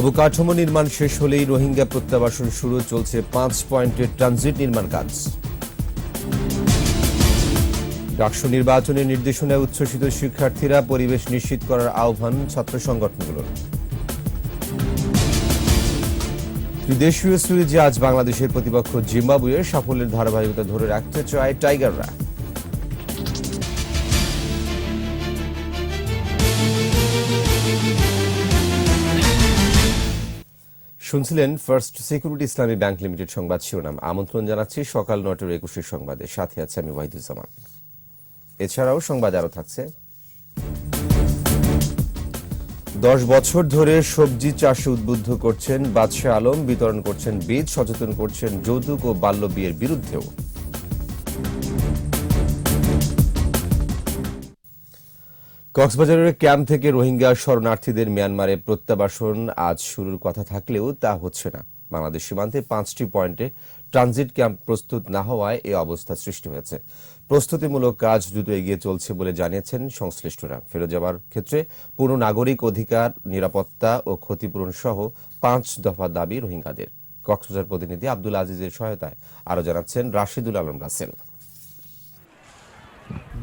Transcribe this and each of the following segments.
অবকাঠামো নির্মাণ শেষ হলেই রোহিঙ্গা প্রত্যাবাসন শুরু, চলছে পাঁচ পয়েন্টের ট্রানজিট নির্মাণ কাজ। ডাকসু নির্বাচনের নির্দেশনায় উচ্ছ্বসিত শিক্ষার্থীরা পরিবেশ নিশ্চিত করার আহ্বান ছাত্র সংগঠনগুলোর। ত্রিদেশীয় সিরিজে আজ বাংলাদেশের প্রতিপক্ষ জিম্বাবুয়ের সাফল্যের ধারাবাহিকতা ধরে রাখতে চায় টাইগাররা। শুনছিলেন First Security Islami Bank Limited সংবাদ শিরোনাম। আমন্ত্রণ জানাচ্ছি সকাল নটার একুশের সংবাদে। সাথে আছে আমি ওয়াহিদুজ্জামান এছাড়াও সংবাদ আরও থাকছে। দশ বছর ধরে সবজি চাষে উদ্বুদ্ধ করছেন বাদশাহ আলম, বিতরণ করছেন বীজ, সচেতন করছেন যৌতুক ও বাল্য বিয়ের বিরুদ্ধেও। কক্সবাজারের ক্যাম্প থেকে রোহিঙ্গা শরণার্থীদের মিয়ানমারে প্রত্যাবাসন আজ শুরুর কথা থাকলেও তা হচ্ছে না। বাংলাদেশ সীমান্তে পাঁচটি পয়েন্টে ট্রানজিট ক্যাম্প প্রস্তুত না হওয়ায় এই অবস্থা সৃষ্টি হয়েছে। প্রস্তুতিমূলক কাজ দ্রুত এগিয়ে চলছে বলে জানিয়েছেন সংশ্লিষ্টরা। ফেরত যাওয়ার ক্ষেত্রে পূর্ণ নাগরিক অধিকার, নিরাপত্তা ও ক্ষতিপূরণ সহ পাঁচ দফা দাবি রোহিঙ্গাদের। কক্সবাজার প্রতিনিধি আব্দুল আজিজের সহায়তায় আরও জানাচ্ছেন রাশিদুল আলম রাসেল।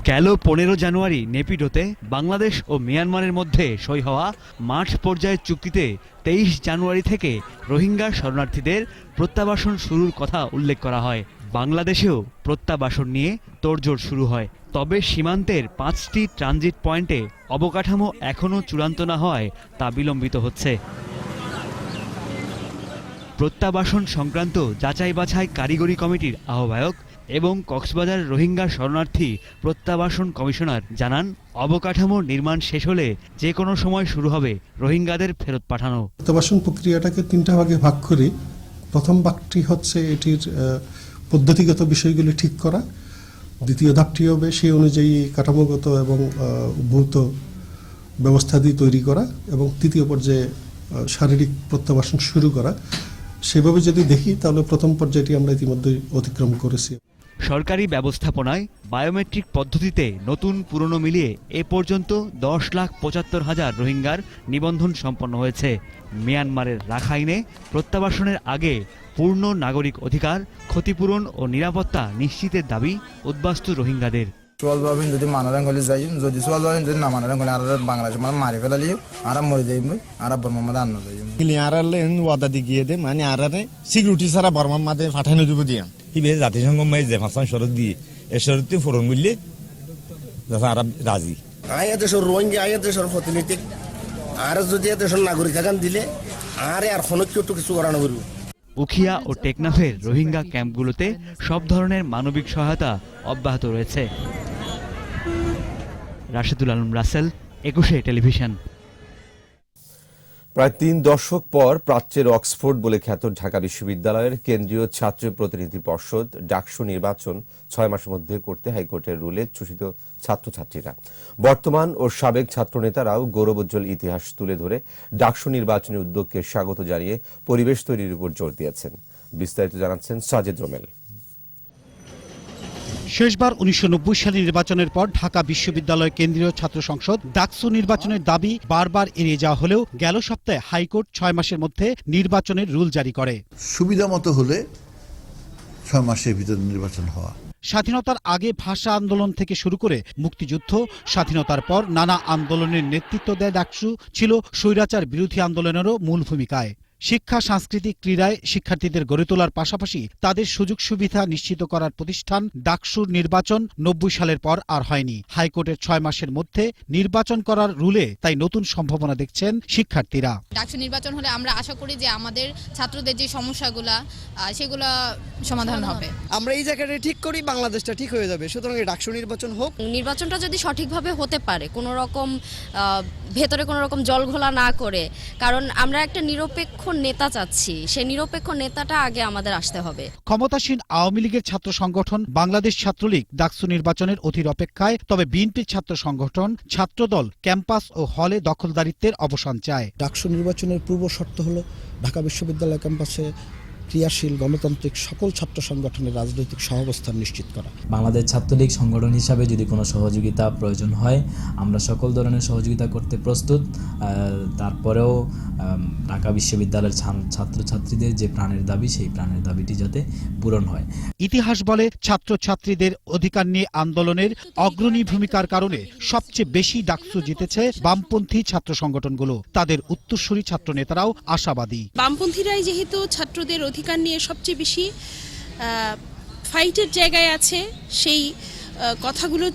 গেল পনেরো জানুয়ারি নেপিডোতে বাংলাদেশ ও মিয়ানমারের মধ্যে সই হওয়া মার্চ পর্যায়ের চুক্তিতে তেইশ জানুয়ারি থেকে রোহিঙ্গা শরণার্থীদের প্রত্যাবাসন শুরুর কথা উল্লেখ করা হয়। বাংলাদেশেও প্রত্যাবাসন নিয়ে তোড়জোড় শুরু হয়। তবে সীমান্তের পাঁচটি ট্রানজিট পয়েন্টে অবকাঠামো এখনও চূড়ান্ত না হওয়ায় তা বিলম্বিত হচ্ছে। প্রত্যাবাসন সংক্রান্ত যাচাই বাছাই কারিগরি কমিটির আহ্বায়ক এবং কক্সবাজার রোহিঙ্গা শরণার্থী প্রত্যাবাসন কমিশনার জানান, অবকাঠামো নির্মাণ শেষ হলে যে কোনো সময় শুরু হবে রোহিঙ্গাদের ফেরত পাঠানো। প্রত্যাবাসন প্রক্রিয়াটাকে তিনটা ভাগে ভাগ করি। প্রথম ভাগটি হচ্ছে এটির পদ্ধতিগত বিষয়গুলি ঠিক করা। দ্বিতীয় ধাপটি হবে সেই অনুযায়ী কাঠামোগত এবং ভৌত দিয়ে তৈরি করা এবং তৃতীয় পর্যায়ে শারীরিক প্রত্যাবাসন শুরু করা। সেভাবে যদি দেখি, তাহলে প্রথম পর্যায়টি আমরা ইতিমধ্যেই অতিক্রম করেছি। সরকারি ব্যবস্থাপনায় বায়োমেট্রিক পদ্ধতিতে নতুন পুরনো মিলিয়ে এ পর্যন্ত দশ লাখ পঁচাত্তর হাজার রোহিঙ্গার নিবন্ধন সম্পন্ন হয়েছে। মিয়ানমারের রাখাইনে প্রত্যাবাসনের আগে পূর্ণ নাগরিক অধিকার ক্ষতিপূরণ ও নিরাপত্তা নিশ্চিতের দাবি উদ্বাস্তু রোহিঙ্গাদের। যদি মানারাং গলি যাই যদি না মানারাং গলি আর বাংলাদেশ মানে মারি ফেলালি আর মরে যাই আর বর্মা মাদে আন্ন যাই ক্লিয়ারালে ওয়াদা দি গিয়ে দে মানে আরারে সিকিউরিটি সারা বর্মার মাঝে পাঠানো দিব দিয়া। ইবে জাতিসংঘ মাই যে ফাঁসান শরৎ দিয়ে এ শরৎ ফোরন করলে আরব রাজি আয়া দেশের রোহিঙ্গা আয়া দেশের প্রতিনিধি আর যদি দেশের নাগরিক এখান দিলে আর আর কোনো কেউ তো কিছু করানো করব উখিয়া ও টেকনাফের রোহিঙ্গা ক্যাম্পগুলোতে সব ধরনের মানবিক সহায়তা অব্যাহত রয়েছে। রাশেদুল আলম রাসেল একুশে টেলিভিশন। প্রায় তিন দশক পর প্রাচ্যের অক্সফোর্ড বলে খ্যাত ঢাকা বিশ্ববিদ্যালয়ের কেন্দ্রীয় ছাত্র প্রতিনিধি পর্ষদ ডাকসু নির্বাচন ছয় মাসের মধ্যে করতে হাইকোর্টের রুলে চূষিত ছাত্রছাত্রীরা। বর্তমান ও সাবেক ছাত্রনেতারাও গৌরবোজ্জ্বল ইতিহাস তুলে ধরে ডাকসু নির্বাচনী উদ্যোগকে স্বাগত জানিয়ে পরিবেশ তৈরির উপর জোর দিয়েছেন। বিস্তারিত জানাচ্ছেন সাজেদ রোমেল। শেষবার উনিশশো সালে নির্বাচনের পর ঢাকা বিশ্ববিদ্যালয় কেন্দ্রীয় ছাত্র সংসদ ডাকসু নির্বাচনের দাবি বারবার এড়িয়ে যাওয়া হলেও গেল সপ্তাহে হাইকোর্ট ছয় মাসের মধ্যে নির্বাচনের রুল জারি করে। সুবিধা মতো হলে ছয় মাসের ভিতরে নির্বাচন হওয়া। স্বাধীনতার আগে ভাষা আন্দোলন থেকে শুরু করে মুক্তিযুদ্ধ স্বাধীনতার পর নানা আন্দোলনের নেতৃত্ব দেয় ডাকসু ছিল স্বৈরাচার বিরোধী আন্দোলনেরও মূল ভূমিকায়। শিক্ষা, সাংস্কৃতিক ক্রীড়ায় শিক্ষার্থীদের গড়ে তোলার পাশাপাশি তাদের সুযোগ সুবিধা নিশ্চিত করার প্রতিষ্ঠান ডাকসুর নির্বাচন নব্বই সালের পর আর হয়নি। হাইকোর্টের ছয় মাসের মধ্যে নির্বাচন করার রুলে তাই নতুন সম্ভাবনা দেখছেন শিক্ষার্থীরা। ডাকসু নির্বাচন হলে আমরা আশা করি যে আমাদের ছাত্রদের যে সমস্যাগুলা সেগুলা সমাধান হবে। আমরা এই জায়গাটা ঠিক করি বাংলাদেশটা ঠিক হয়ে যাবে। সুতরাং ডাকসু নির্বাচন হোক। নির্বাচনটা যদি সঠিকভাবে হতে পারে কোনো রকম আহ, ভেতরে কোনো রকম জল ঘোলা না করে কারণ আমরা একটা নিরপেক্ষ নেতা চাচ্ছি সেই নিরপেক্ষ নেতাটা আগে আমাদের আসতে হবে। ক্ষমতাসীন আওয়ামী লীগের ছাত্র সংগঠন বাংলাদেশ ছাত্রলীগ ডাকসু নির্বাচনের অধীর অপেক্ষায় তবে বিএনপির ছাত্র সংগঠন ছাত্রদল ক্যাম্পাস ও হলে দখলদারিত্বের অবসান চায়। ডাকসু নির্বাচনের পূর্ব শর্ত হলো ঢাকা বিশ্ববিদ্যালয় ক্যাম্পাসে ক্রিয়াশীল গণতান্ত্রিক সকল ছাত্র সংগঠনের রাজনৈতিক সহাবস্থান নিশ্চিত করা। বাংলাদেশ ছাত্রলীগ সংগঠন হিসাবে যদি কোনো সহযোগিতা প্রয়োজন হয় আমরা সকল ধরনের সহযোগিতা করতে প্রস্তুত। আহ, তারপরেও ঢাকা বিশ্ববিদ্যালয়ের ছাত্রছাত্রীদের যে প্রাণের দাবি সেই প্রাণের দাবিটি যাতে পূরণ হয়। ইতিহাস বলে ছাত্রছাত্রীদের অধিকার নিয়ে আন্দোলনের অগ্রণী ভূমিকার কারণে সবচেয়ে বেশি ডাকসু জিতেছে বামপন্থী ছাত্র সংগঠনগুলো। তাদের উত্তরসূরি ছাত্র নেতারাও আশাবাদী। বামপন্থীরাই যেহেতু ছাত্রদের অধিকার নিয়ে সবচেয়ে বেশি ফাইটের জায়গায় আছে সেই কথাগুলো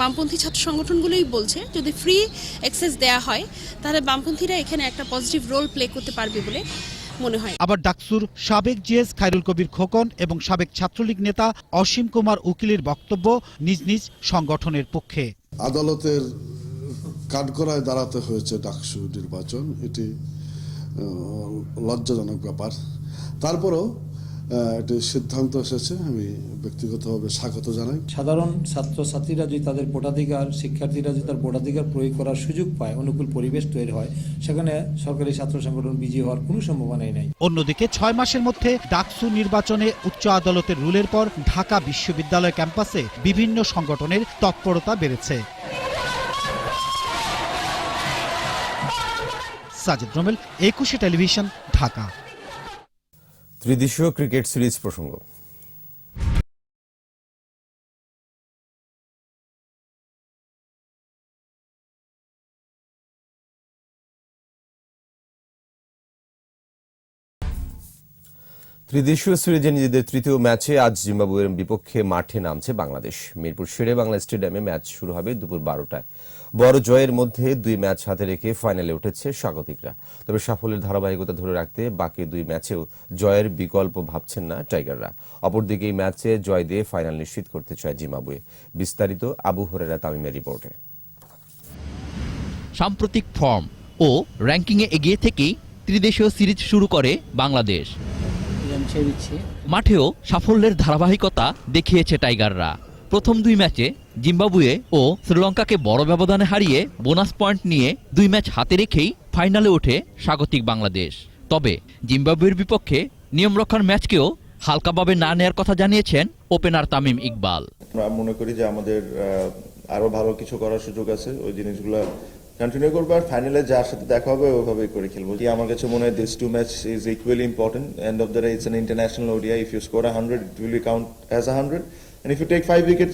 বামপন্থী ছাত্র সংগঠনগুলোই বলছে। যদি ফ্রি অ্যাক্সেস দেয়া হয় তাহলে বামপন্থীরা এখানে একটা পজিটিভ রোল প্লে করতে পারবে বলে মনে হয়। আবার ডাকসুর সাবেক জিএস খায়রুল কবির খোকন এবং সাবেক ছাত্রলীগ নেতা অসীম কুমার উকিলের বক্তব্য নিজ নিজ সংগঠনের পক্ষে। আদালতের কাঠগড়ায় দাঁড়াতে হয়েছে ডাকসু নির্বাচন। এটি লজ্জাজনক ব্যাপার। তারপরও এটি সিদ্ধান্ত এসেছে আমি ব্যক্তিগতভাবে স্বাগত জানাই। সাধারণ ছাত্রছাত্রীরা যদি তাদের ভোটাধিকার শিক্ষার্থীরা যদি তার ভোটাধিকার প্রয়োগ করার সুযোগ পায় অনুকূল পরিবেশ তৈরি হয় সেখানে সরকারি ছাত্র সংগঠন বিজয়ী হওয়ার কোনো সম্ভাবনাই নেই। অন্যদিকে ছয় মাসের মধ্যে ডাকসু নির্বাচনে উচ্চ আদালতের রুলের পর ঢাকা বিশ্ববিদ্যালয় ক্যাম্পাসে বিভিন্ন সংগঠনের তৎপরতা বেড়েছে। সাজিদ রমেল একুশে টেলিভিশন ঢাকা। ত্রিদেশীয় ক্রিকেট সিরিজ প্রসঙ্গ। ত্রিদেশীয় সিরিজে নিজেদের তৃতীয় ম্যাচে আজ জিম্বাবুয়ের বিপক্ষে মাঠে নামছে বাংলাদেশ। মিরপুর শেরে বাংলা স্টেডিয়ামে ম্যাচ শুরু হবে দুপুর বারোটায়। বড় জয়ের মধ্যে দুই ম্যাচ হাতে রেখে ফাইনালে উঠেছে স্বাগতিকরা। তবে সাফল্যের ধারাবাহিকতা ধরে রাখতে বাকি দুই ম্যাচেও জয়ের বিকল্প ভাবছেন না টাইগাররা। অপরদিকে এই ম্যাচে জয় দিয়ে ফাইনাল নিশ্চিত করতে চায় জিম্বাবুয়ে। বিস্তারিত আবু হরেরা তামিমের রিপোর্টে। সাম্প্রতিক ফর্ম ও র্যাঙ্কিংয়ে এগিয়ে থেকেই ত্রিদেশীয় সিরিজ শুরু করে বাংলাদেশ। মাঠেও সাফল্যের ধারাবাহিকতা দেখিয়েছে টাইগাররা। প্রথম দুই ম্যাচে জিম্বাবুয়ে ও শ্রীলঙ্কাকে বড় ব্যবধানে হারিয়ে বোনাস পয়েন্ট নিয়ে দুই ম্যাচ হাতে রেখেই ফাইনালে ওঠে স্বাগতিক বাংলাদেশ। তবে জিম্বাবুয়ের বিপক্ষে নিয়মরক্ষার ম্যাচকেও হালকাভাবে না নেয়ার কথা জানিয়েছেন ওপেনার তামিম ইকবাল। আমরা মনে করি যে আমাদের আরও ভালো কিছু করার সুযোগ আছে। ওই জিনিসগুলো কন্টিনিউ করব আর ফাইনালে যার সাথে দেখা হবে ওইভাবেই করে খেলব। কি আমার কাছে মনে হয় this two match is equally important end of the day it's an international ODI if you score hundred it will count as a hundred wicket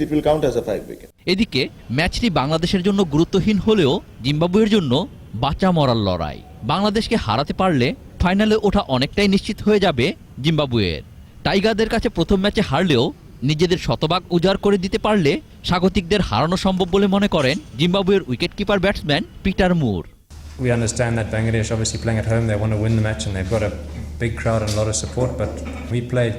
এদিকে ম্যাচটি বাংলাদেশের জন্য গুরুত্বহীন হলেও জিম্বাবুয়ের জন্য বাঁচা মরার লড়াই। বাংলাদেশকে হারাতে পারলে ফাইনালে ওঠা অনেকটাই নিশ্চিত হয়ে যাবে জিম্বাবুয়ের। টাইগারদের কাছে প্রথম ম্যাচে হারলেও নিজেদের শতভাগ উজাড় করে দিতে পারলে স্বাগতিকদের হারানো সম্ভব বলে মনে করেন জিম্বাবুয়ের wicketkeeper batsman Peter Moor. We understand that Bangladesh, obviously playing at home, they want to win the match and they've got a big crowd and a lot of support. But we played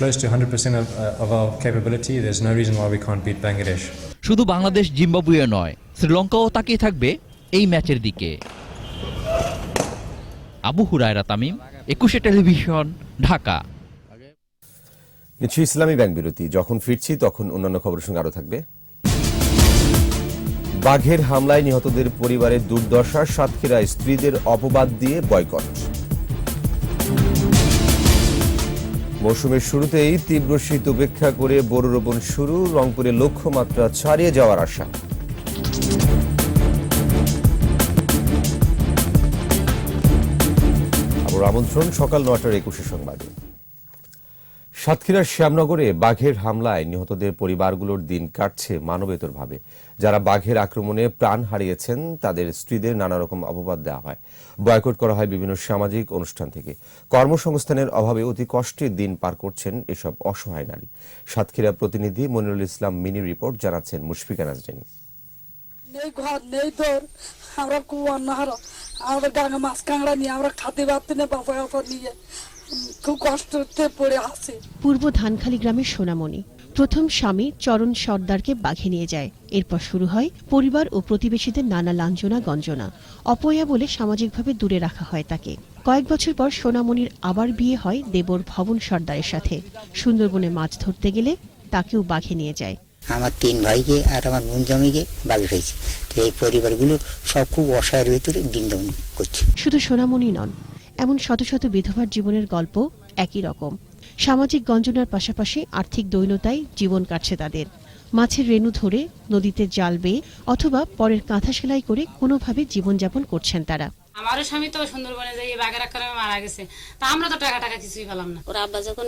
close to 100% of, uh, of our capability. There's no reason why we can't beat Bangladesh. শুধু Bangladesh Zimbabwe নয় শ্রীলঙ্কাও তাকিয়ে থাকবে এই ম্যাচের দিকে আবু হুরায়রা তামিম একুশে television Dhaka নিচ্ছি ইসলামী bank বিরতি যখন ফিরছি তখন অন্যান্য খবরের সঙ্গে আরও থাকবে বাঘের হামলায় নিহতদের পরিবারের দুর্দশা সাতক্ষীরায় স্ত্রীদের অপবাদ দিয়ে বয়কট মৌসুমের শুরুতেই তীব্র শীত উপেক্ষা করে বোরো রোপণ শুরু, রংপুরে লক্ষ্যমাত্রা ছাড়িয়ে যাওয়ার আশা। আমন্ত্রণ সকাল নটার একুশে সংবাদে। সাতক্ষীরার শ্যামনগরে বাঘের হামলায় নিহতদের পরিবারগুলোর দিন কাটছে মানবেতরভাবে। যারা বাঘের আক্রমণে প্রাণ হারিয়েছেন, তাদের স্ত্রীদের নানা রকম অপবাদ দেওয়া হয়। বয়কট করা হয় বিভিন্ন সামাজিক অনুষ্ঠান থেকে। কর্মসংস্থানের অভাবে অতি কষ্টে দিন পার করছেন এসব অসহায় নারী। সাতক্ষীরা প্রতিনিধি মনিরুল ইসলাম মিনি রিপোর্ট জানাচ্ছেন মুশফিকা নাজরিন নেই ঘর, নেই তোর আমরা খুব অন্যহার আমাদের গাঙে মাছ কাঁকড়া নিয়ে আমরা খাতে পারতে না বাবা বাবা নিয়ে খুব কষ্টতে পড়ে আছে। পূর্ব ধানখালী গ্রামের সোনামণি। প্রথম স্বামী চরণ সর্দারকে বাঘে নিয়ে যায়। এরপর শুরু হয় পরিবার ও প্রতিবেশীদের নানা লাঞ্ছনা গঞ্জনা। অপয়া বলে সামাজিকভাবে দূরে রাখা হয় তাকে। কয়েক বছর পর সোনামণির আবার বিয়ে হয় দেবর ভবন সর্দারের সাথে। সুন্দরবনে মাছ ধরতে গেলে তাকেও বাঘে নিয়ে যায়। আমার তিন ভাইকে আর আমার বোন জামাইকে বাঘে তো এই পরিবারগুলো সব খুব অসহায়ের ভিতরে দিন করছে। শুধু সোনামণি নন এমন শত শত বিধবার জীবনের গল্প একই রকম। সামাজিক গঞ্জনার পাশাপাশি আর্থিক দৈন্যতায় জীবন কাটছে তাদের। মাছের রেণু ধরে নদীতে জাল বেয়ে অথবা পরের কাঁথা সেলাই করে কোনোভাবে জীবনযাপন করছেন তারা। আমারও স্বামী তো সুন্দরবনে যাই বাঘের আক্রমে মারা গেছে। তা আমরা তো টাকা টাকা কিছুই পেলাম না। ওর আব্বা যখন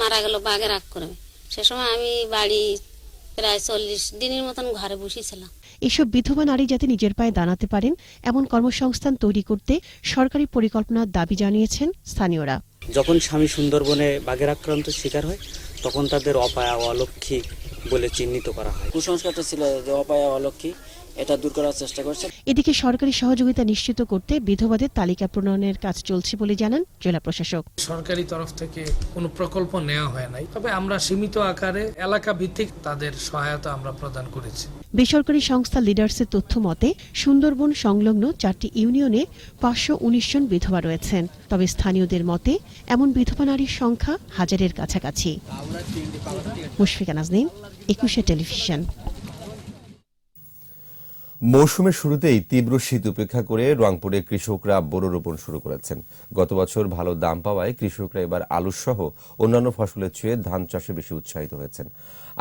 মারা গেল বাঘের আক্রমে সে সময় আমি বাড়ি প্রায় চল্লিশ দিনের মতন ঘরে বসেছিলাম। এসব বিধবা নারী যাতে নিজের পায়ে দাঁড়াতে পারেন এমন কর্মসংস্থান তৈরি করতে সরকারি পরিকল্পনার দাবি জানিয়েছেন স্থানীয়রা। যখন স্বামী সুন্দরবনে বাঘের আক্রান্ত শিকার হয় তখন তাদের অপায়া অলক্ষী বলে চিহ্নিত করা হয়। কুসংস্কারটা ছিল যে অপায়া অলক্ষী এটা দূর করার চেষ্টা করছে। এদিকে সরকারি সহযোগিতা নিশ্চিত করতে বিধবাদের তালিকা প্রণয়নের কাজ চলছে বলে জানান জেলা প্রশাসক। সরকারি তরফ থেকে কোনো প্রকল্প নেওয়া হয় নাই তবে আমরা সীমিত আকারে এলাকা ভিত্তিক তাদের সহায়তা আমরা প্রদান করেছি। বেসরকারি সংস্থা লিডার্সের তথ্য মতে সুন্দরবন সংলগ্ন চারটি ইউনিয়নে পাঁচশো উনিশ জন বিধবা রয়েছেন। তবে স্থানীয়দের মতে, এমন বিধবা নারীর সংখ্যা হাজারের কাছাকাছি। মুশফিকা নাজনীন একুশে টেলিভিশন। মৌসুমের শুরুতেই তীব্র শীত উপেক্ষা করে রংপুরে কৃষকরা বোরো রোপণ শুরু করেছেন। গত বছর ভালো দাম পাওয়ায় কৃষকরা এবার আলু সহ অন্যান্য ফসলের চেয়ে ধান চাষে বেশি উৎসাহিত হয়েছেন।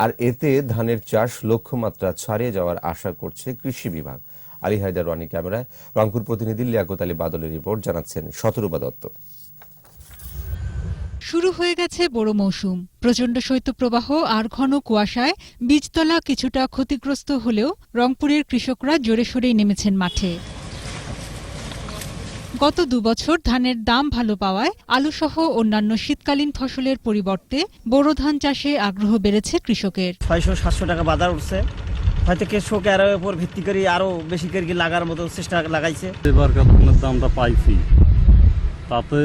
আর এতে ধানের চাষ লক্ষ্যমাত্রা ছাড়িয়ে যাওয়ার আশা করছে কৃষি বিভাগ। আলী হায়দার রানী ক্যামেরায় রংপুর প্রতিনিধি লিয়াকত আলী বাদলের রিপোর্ট জানাচ্ছেন শতরূপা দত্ত। শুরু হয়ে গেছে বড় মৌসুম। প্রচণ্ড শৈত্যপ্রবাহ আর ঘন কুয়াশায় বীজতলা কিছুটা ক্ষতিগ্রস্ত হলেও রংপুরের কৃষকরা জোরে সোরেই নেমেছেন মাঠে। গত দুবছর ধানের দাম ভালো পাওয়ায় আলুসহ অন্যান্য শীতকালীন ফসলের পরিবর্তে বোরো ধান চাষে আগ্রহ বেড়েছে কৃষকের। ছয়শো সাতশো টাকা বাজার উঠছে। হয়তো কৃষক আরও উপর ভিত্তি করে আরও বেশি করে লাগার মতো চেষ্টা লাগাইছে। এবার ধানের দামটা পাইছি। তাতে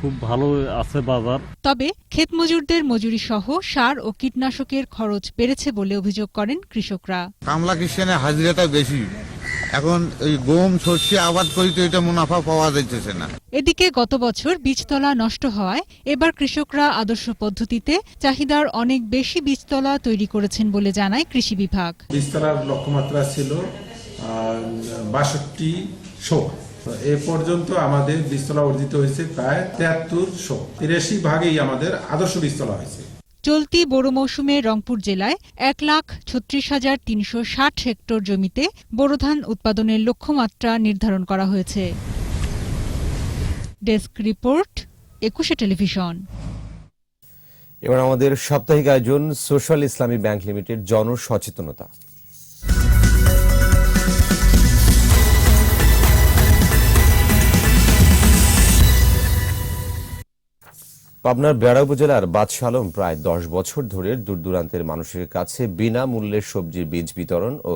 খুব ভালো আছে বাজার। তবে ক্ষেত মজুরদের মজুরি সহ সার ও কীটনাশকের খরচ বেড়েছে বলে অভিযোগ করেন কৃষকরা। কামলা কিষানের হাজিরাটা বেশি। এখন ওই গম সর্ষে আবাদ করি তো এটা মুনাফা পাওয়া যাইতেছে না। এদিকে গত বছর বীজতলা নষ্ট হওয়ায় এবার কৃষকরা আদর্শ পদ্ধতিতে চাহিদার অনেক বেশি বীজতলা তৈরি করেছেন বলে জানায় কৃষি বিভাগ। বিস্তারার লক্ষ্যমাত্রা ছিল বাষট্টি শো এ পর্যন্ত আমাদের বীজতলা অর্জিত হয়েছে প্রায় তেহাত্তর শো। তিরাশি ভাগেই আমাদের আদর্শ বীজতলা হয়েছে। চলতি বোরো মৌসুমে রংপুর জেলায় এক লাখ ছত্রিশ হাজার তিনশো ষাট হেক্টর জমিতে বোরো ধান উৎপাদনের লক্ষ্যমাত্রা নির্ধারণ করা হয়েছে। Desk report Ekushey television. এবার আমাদের সাপ্তাহিক আয়োজন সোশ্যাল ইসলামী ব্যাংক লিমিটেড জনসচেতনতা পাবনার বেড়া উপজেলার বাদশাহ আলম প্রায় দশ বছর ধরে দূর দূরান্তের মানুষের কাছে বিনামূল্যে সবজির বীজ বিতরণ ও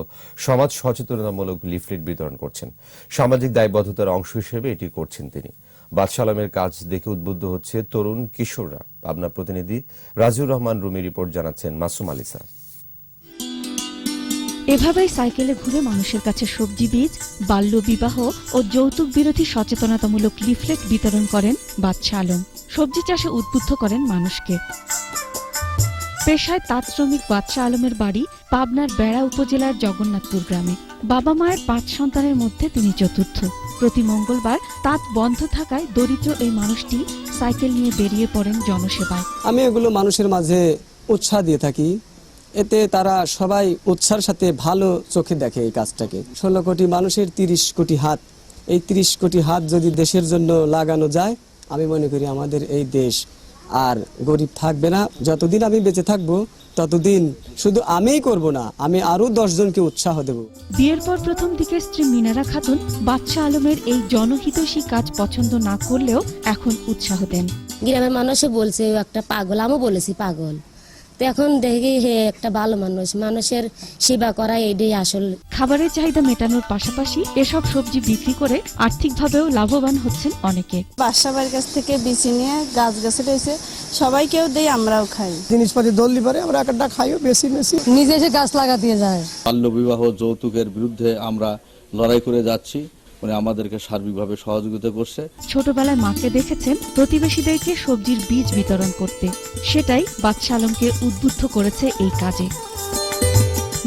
সমাজ সচেতনতামূলক লিফলেট বিতরণ করছেন। সামাজিক দায়বদ্ধতার অংশ হিসেবে এটি করছেন তিনি। বাদশাহ আলমের কাজ দেখে উদ্বুদ্ধ হচ্ছে তরুণ কিশোররা। পাবনা প্রতিনিধি রাজিউর রহমান রুমি রিপোর্ট জানাচ্ছেন মাসুম আলিসা এভাবেই সাইকেলে ঘুরে মানুষের কাছে সবজি বীজ, বাল্য বিবাহ ও যৌতুক বিরোধী সচেতনতামূলক লিফলেট বিতরণ করেন বাদশা আলম। সবজি চাষে উদ্বুদ্ধ করেন মানুষকে। পেশায় তাঁত শ্রমিক বাদশা আলমের বাড়ি পাবনার বেড়া উপজেলার জগন্নাথপুর গ্রামে। বাবা মায়ের পাঁচ সন্তানের মধ্যে তিনি চতুর্থ। প্রতি মঙ্গলবার তাঁত বন্ধ থাকায় দরিদ্র এই মানুষটি সাইকেল নিয়ে বেরিয়ে পড়েন জনসেবায়। আমি এগুলো মানুষের মাঝে উৎসাহ দিয়ে থাকি। এতে তারা সবাই উৎসাহের সাথে ভালো চোখে দেখে এই কাজটাকে। ষোলো কোটি মানুষের তিরিশ কোটি হাত। এই তিরিশ কোটি হাত যদি দেশের জন্য লাগানো যায় আমি মনে করি আমাদের এই দেশ আর গরিব থাকবে না। যতদিন আমি বেঁচে থাকব ততদিন শুধু আমিই করব না আমি আরও দশজনকে উৎসাহ দেব। বিয়ের পর প্রথম দিকে স্ত্রী মিনারা খাতুন বাদশাহ আলমের এই জনহিতৈষী কাজ পছন্দ না করলেও এখন উৎসাহ দেন। গ্রামের মানুষে বলছে একটা পাগল আমিও বলেছি পাগল। তো এখন দেখি হে একটা ভালো মানুষ মানুষের সেবা করা এটাই আসল। খাবারের চাহিদা মেটানোর পাশাপাশি এসব সবজি বিক্রি করে আর্থিকভাবেও লাভবান হচ্ছেন অনেকে। বাসা বাড়ির কাছ থেকে বিচি নিয়ে গাছ গাছে রয়েছে সবাইকেও দেই আমরাও খাই। জিনিসপাতি দললি পারে আমরা একটা খাইও বেশি বেশি। নিজে এসে গাছ লাগা দিয়ে যায়। বাল্য বিবাহ যৌতুকের বিরুদ্ধে আমরা লড়াই করে যাচ্ছি। উনি আমাদেরকে সার্বিকভাবে সহযোগিতা করছে। ছোটবেলায় মাকে দেখেছেন প্রতিবেশীদেরকে সবজির বীজ বিতরণ করতে। সেটাই বাদশা আলমকে উদ্বুদ্ধ করেছে এই কাজে।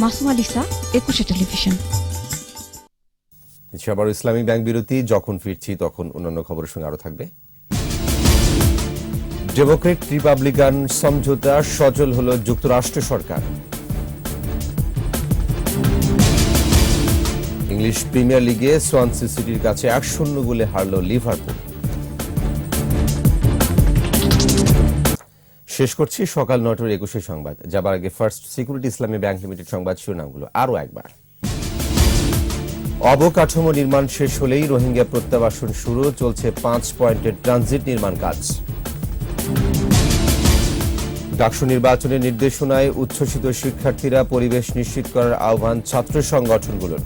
মাসুম আলিসা একুশে টেলিভিশন। আবার ইসলামিক ব্যাংক বিরতি যখন ফিরছি তখন অন্যান্য খবরের সঙ্গে আরও থাকবে। ডেমোক্রেট রিপাবলিকান সমঝোতা সজল হল যুক্তরাষ্ট্র সরকার। ইংলিশ প্রিমিয়ার লিগে সোয়ানসি সিটির কাছে এক শূন্য গোলে হারল লিভারপুল। শেষ করছি সকাল নটার একুশে সংবাদ। যাবার আগে First Security Islami Bank Limited সংবাদ শিরোনামগুলো আরও একবার। অবকাঠামো নির্মাণ শেষ হলেই রোহিঙ্গা প্রত্যাবাসন শুরু, চলছে পাঁচ পয়েন্টের ট্রানজিট নির্মাণ কাজ। ডাকসু নির্বাচনের নির্দেশনায় উচ্ছ্বসিত শিক্ষার্থীরা পরিবেশ নিশ্চিত করার আহ্বান ছাত্র সংগঠনগুলোর।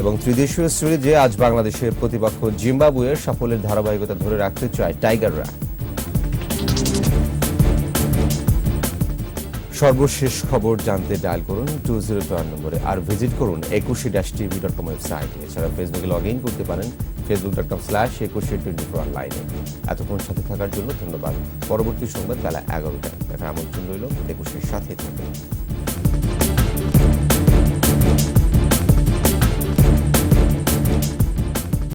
এবং ত্রিদেশীয় সিরিজে আজ বাংলাদেশের প্রতিপক্ষ জিম্বাবুয়ের সাফল্যের ধারাবাহিকতা ধরে রাখতে চায় টাইগাররা। সর্বশেষ খবর জানতে ডায়াল করুন টু জিরো ওয়ান নম্বরে আর ভিজিট করুন একুশে ড্যাশ টিভি ডট কম ওয়েবসাইটে। এছাড়া ফেসবুকে লগ ইন করতে পারেন Facebook dot com slash Ekushey twenty four অনলাইনে এতক্ষণ সাথে থাকার জন্য ধন্যবাদ। পরবর্তী সংবাদ বেলা এগারোটায়। দেখার আমন্ত্রণ রইল একুশের সাথে থাকবেন